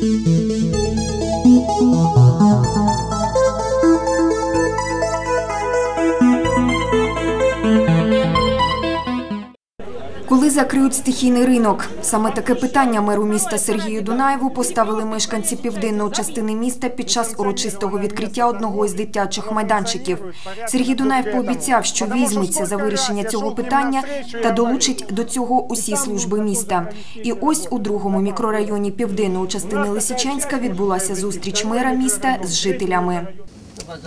thank you закриють стихійний ринок? Саме таке питання меру міста Сергію Дунаєву поставили мешканці південної частини міста під час урочистого відкриття одного із дитячих майданчиків. Сергій Дунаєв пообіцяв, що візьметься за вирішення цього питання та долучить до цього усі служби міста. І ось у другому мікрорайоні південної частини Лисичанська відбулася зустріч мера міста з жителями.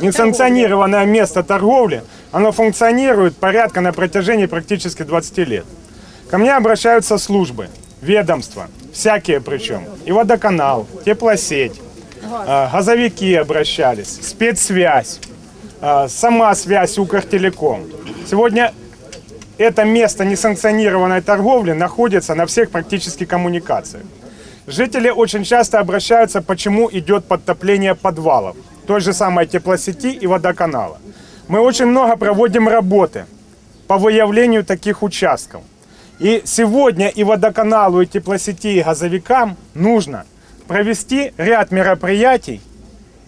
Несанкционированное место торговли, оно функционирует порядка на протяжении практически 20 лет. Ко мне обращаются службы, ведомства, всякие причем. И водоканал, теплосеть, э, газовики обращались, спецсвязь, э, сама связь Укртелеком. Сегодня это место несанкционированной торговли находится на всех практически коммуникациях. Жители очень часто обращаются, почему идет подтопление подвалов, той же самой теплосети и водоканала. Мы очень много проводим работы по выявлению таких участков. И сегодня и водоканалу, и теплосети, и газовикам нужно провести ряд мероприятий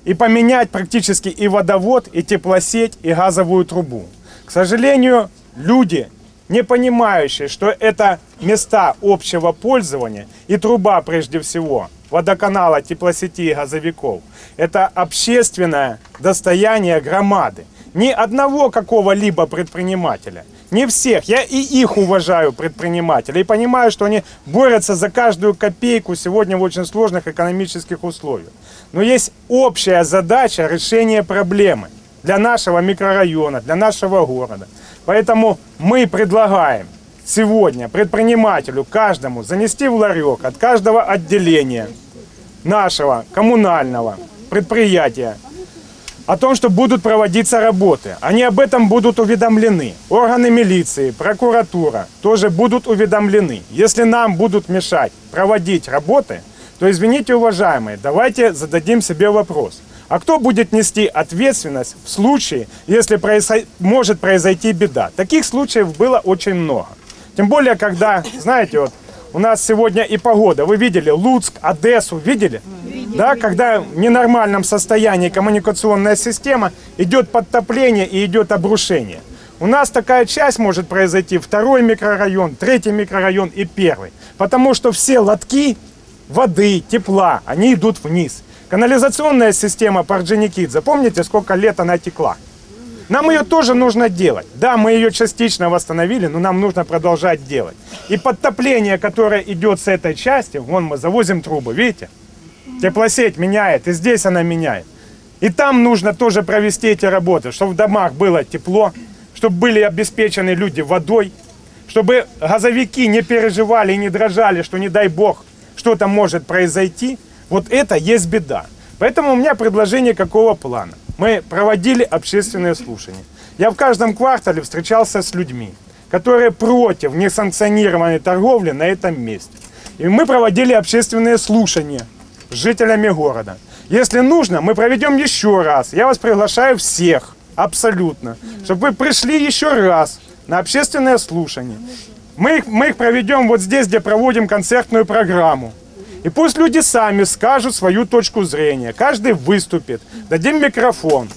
и поменять практически и водовод, и теплосеть, и газовую трубу. К сожалению, люди, не понимающие, что это места общего пользования, и труба прежде всего, водоканала, теплосети и газовиков, это общественное достояние громады. Ни одного какого-либо предпринимателя, не всех. Я и их уважаю, предпринимателей, и понимаю, что они борются за каждую копейку сегодня в очень сложных экономических условиях. Но есть общая задача решения проблемы для нашего микрорайона, для нашего города. Поэтому мы предлагаем сегодня предпринимателю, каждому, занести в ларек от каждого отделения нашего коммунального предприятия о том, что будут проводиться работы. Они об этом будут уведомлены. Органы милиции, прокуратура тоже будут уведомлены. Если нам будут мешать проводить работы, то извините, уважаемые, давайте зададим себе вопрос. А кто будет нести ответственность в случае, если произо- может произойти беда? Таких случаев было очень много. Тем более, когда, знаете, вот у нас сегодня и погода. Вы видели Луцк, Одессу, видели? Да, когда в ненормальном состоянии коммуникационная система, идет подтопление и идет обрушение. У нас такая часть может произойти, второй микрорайон, третий микрорайон и первый. Потому что все лотки воды, тепла, они идут вниз. Канализационная система Парджиникидзе, помните, сколько лет она текла? Нам ее тоже нужно делать. Да, мы ее частично восстановили, но нам нужно продолжать делать. И подтопление, которое идет с этой части, вон мы завозим трубы, видите? Теплосеть меняет, и здесь она меняет. И там нужно тоже провести эти работы, чтобы в домах было тепло, чтобы были обеспечены люди водой, чтобы газовики не переживали и не дрожали, что не дай бог что-то может произойти. Вот это есть беда. Поэтому у меня предложение какого плана. Мы проводили общественные слушания. Я в каждом квартале встречался с людьми, которые против несанкционированной торговли на этом месте. И мы проводили общественные слушания жителями города. Если нужно, мы проведем еще раз. Я вас приглашаю всех, абсолютно, чтобы вы пришли еще раз на общественное слушание. Мы их, мы их проведем вот здесь, где проводим концертную программу. И пусть люди сами скажут свою точку зрения. Каждый выступит, дадим микрофон.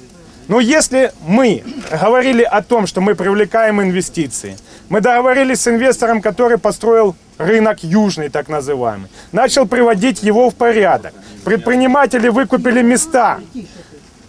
Но если мы говорили о том, что мы привлекаем инвестиции, мы договорились с инвестором, который построил рынок южный, так называемый, начал приводить его в порядок. Предприниматели выкупили места,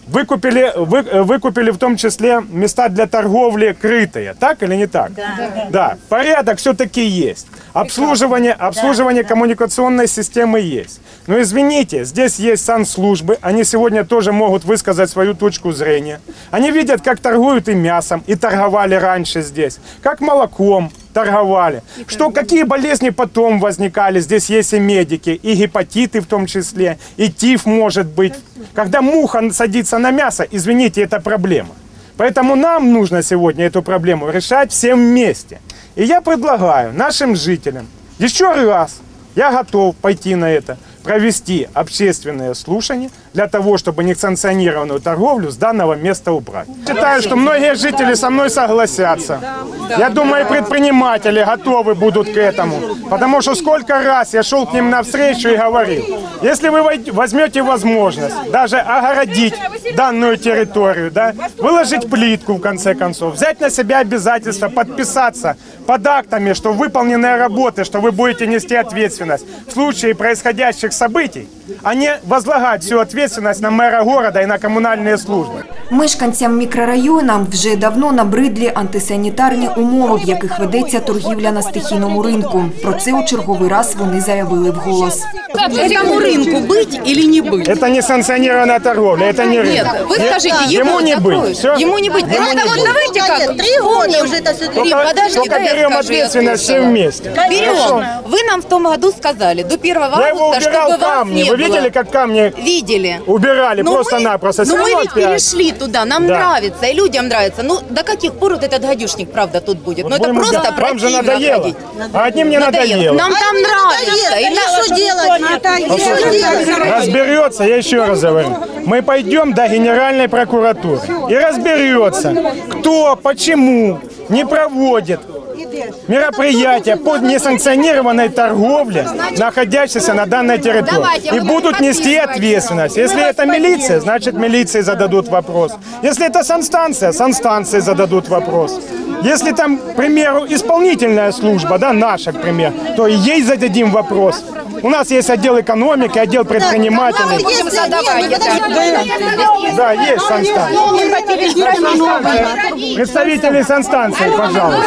выкупили, вы, э, выкупили в том числе места для торговли крытые, так или не так? Да. Да, порядок все-таки есть. Обслуживание, обслуживание коммуникационной системы есть. Но извините, здесь есть санслужбы, они сегодня тоже могут высказать свою точку зрения. Они видят, как торгуют и мясом, и торговали раньше здесь, как молоком торговали. Что, какие болезни потом возникали, здесь есть и медики, и гепатиты в том числе, и тиф может быть. Когда муха садится на мясо, извините, это проблема. Поэтому нам нужно сегодня эту проблему решать всем вместе. И я предлагаю нашим жителям еще раз, я готов пойти на это, провести общественные слушания для того, чтобы несанкционированную торговлю с данного места убрать. Считаю, что многие жители со мной согласятся. Я думаю, предприниматели готовы будут к этому. Потому что сколько раз я шел к ним навстречу и говорил, если вы возьмете возможность даже огородить данную территорию, да, выложить плитку в конце концов, взять на себя обязательство подписаться под актами, что выполненные работы, что вы будете нести ответственность в случае происходящих событий, а не возлагать всю ответственность на мэра города и на коммунальные службы. Мешканцям мікрорайона вже давно набридлі антисанітарні умови, в яких ведеться торгівля на стихійному ринку. Про це у черговий раз вони заявили вголос. Этому рынку быть или не быть? Это не санкционированная торговля, это не рынок. Нет, вы скажите, ему ему не быть. Всё? Ему не быть. Не вот давайте как Три года уже это все Рим, подожди, Только берем скажу, ответственность все вместе. Берем. Вы нам в том году сказали, до 1 Я его августа, убирал чтобы камни. не Вы видели, как камни Видели. убирали просто-напросто? Но мы ведь перешли туда, нам Да. нравится, и людям нравится. Ну, до каких пор вот этот гадюшник, правда, тут будет? Вот ну, это просто убирать. Вам же противно надоело. ходить. А одним не надоело. Нам там нравится. И на- что делать? Делать? Разберется, я еще раз говорю. Мы пойдем до Генеральной прокуратуры и разберется, кто, почему не проводит мероприятия по несанкционированной торговле, находящейся на данной территории. И будут нести ответственность. Если это милиция, значит милиции зададут вопрос. Если это санстанция, санстанции зададут вопрос. Если там, к примеру, исполнительная служба, да, наша, к примеру, то и ей зададим вопрос. У нас есть отдел экономики, отдел предпринимателей. Будем задавать это. Да, есть санстанция. Представители санстанции, пожалуйста.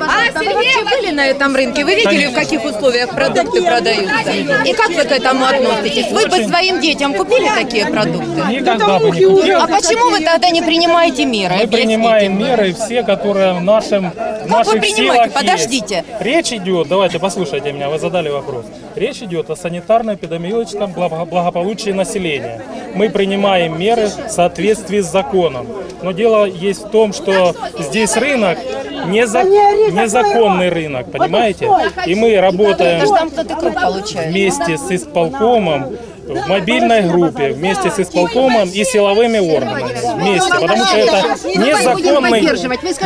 А вы вообще были на этом рынке? Вы видели, в каких условиях продукты продаются? И как вы к этому относитесь? Вы бы своим детям купили такие продукты? Никогда бы не купил. А почему вы тогда не принимаете меры? Мы принимаем меры все, которые в нашем, в вы наших принимаете? силах Подождите. Есть. Речь идет, давайте послушайте меня, вы задали вопрос. Речь идет о санитарно-эпидемиологическом благо- благополучии населения. Мы принимаем меры в соответствии с законом. Но дело есть в том, что здесь рынок неза- незаконный рынок, понимаете? И мы работаем вместе с исполкомом в мобильной группе, вместе с исполкомом и силовыми органами. Вместе, потому что это незаконный,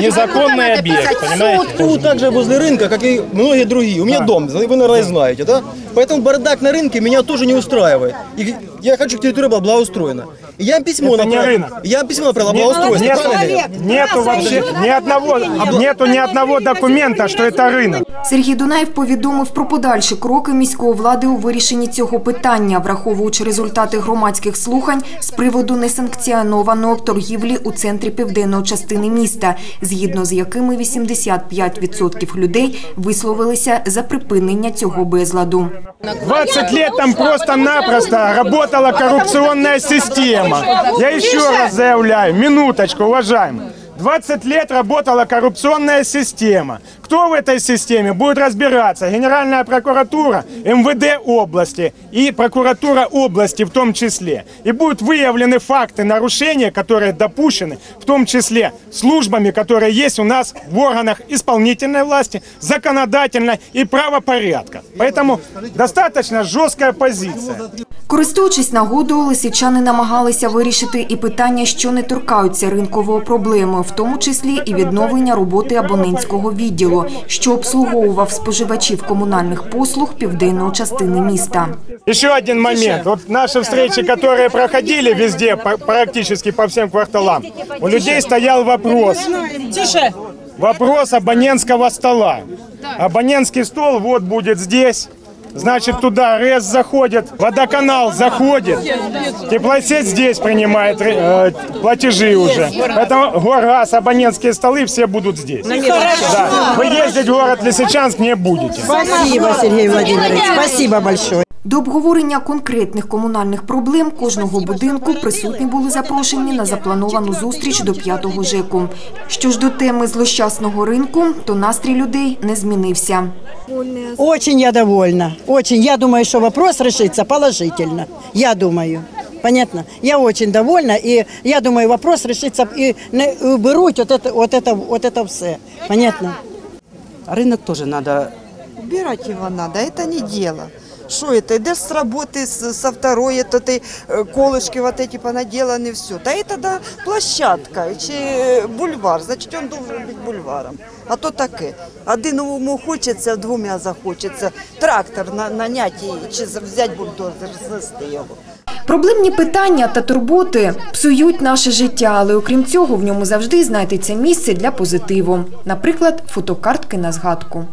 незаконный объект, понимаете? Живу так же возле рынка, как и многие другие. У меня дом, вы, наверное, знаете, да? Поэтому бардак на рынке меня тоже не устраивает. И я хочу, чтобы территория была благоустроена. И я письмо Это не направил. рынок. Я письмо направил о благоустройстве. Нет, правильно ли? нету вообще ни одного, нету ни одного документа, что это рынок. Сергій Дунаєв повідомив про подальші кроки міської влади у вирішенні цього питання, враховуючи результати громадських слухань з приводу несанкціонованої торгівлі у центрі південної частини міста, згідно з якими 85% людей висловилися за припинення цього безладу. 20 лет там просто-напросто работала коррупционная система. Я еще раз заявляю, минуточку, уважаемые. 20 лет работала коррупционная система. Кто в этой системе будет разбираться? Генеральная прокуратура, МВД области и прокуратура области в том числе. И будут выявлены факты нарушения, которые допущены, в том числе службами, которые есть у нас в органах исполнительной власти, законодательной и правопорядка. Поэтому достаточно жесткая позиция. Користуючись нагодою, лисичани намагалися вирішити і питання, що не торкаються ринкової проблеми, в тому числі і відновлення роботи абонентського відділу, що обслуговував споживачів комунальних послуг південної частини міста. Еще один момент. Вот наши встречи, которые проходили везде, практически по всем кварталам, у людей стоял вопрос. Вопрос абонентского стола. Абонентский стол вот будет здесь. Значит, туда РЭС заходит, водоканал заходит, теплосеть здесь принимает э, платежи уже. Поэтому горгаз, абонентские столы все будут здесь. Да. Вы ездить в город Лисичанск не будете. Спасибо, Сергей Владимирович. Спасибо большое. До обговорення конкретних комунальних проблем кожного будинку присутні були запрошені на заплановану зустріч до п'ятого ЖЕКу. Що ж до теми злощасного ринку, то настрій людей не змінився. Очень я довольна. Очень. Я думаю, что вопрос решится положительно. Я думаю. Понятно? Я очень довольна, и я думаю, вопрос решится, и не уберут вот это, вот это, вот это все. Понятно? Рынок тоже надо убирать его надо, это не дело. Что это? Идешь с работы, с- со второй, это ты э, колышки вот эти понаделаны, все. Да это да площадка, чи э, бульвар, значит он должен быть бульваром. А то таке. Одному хочеться, двома захочеться. Трактор на, наняти чи взяти бульдозер, знести його. Проблемні питання та турботи псують наше життя, але окрім цього в ньому завжди знайдеться місце для позитиву. Наприклад, фотокартки на згадку.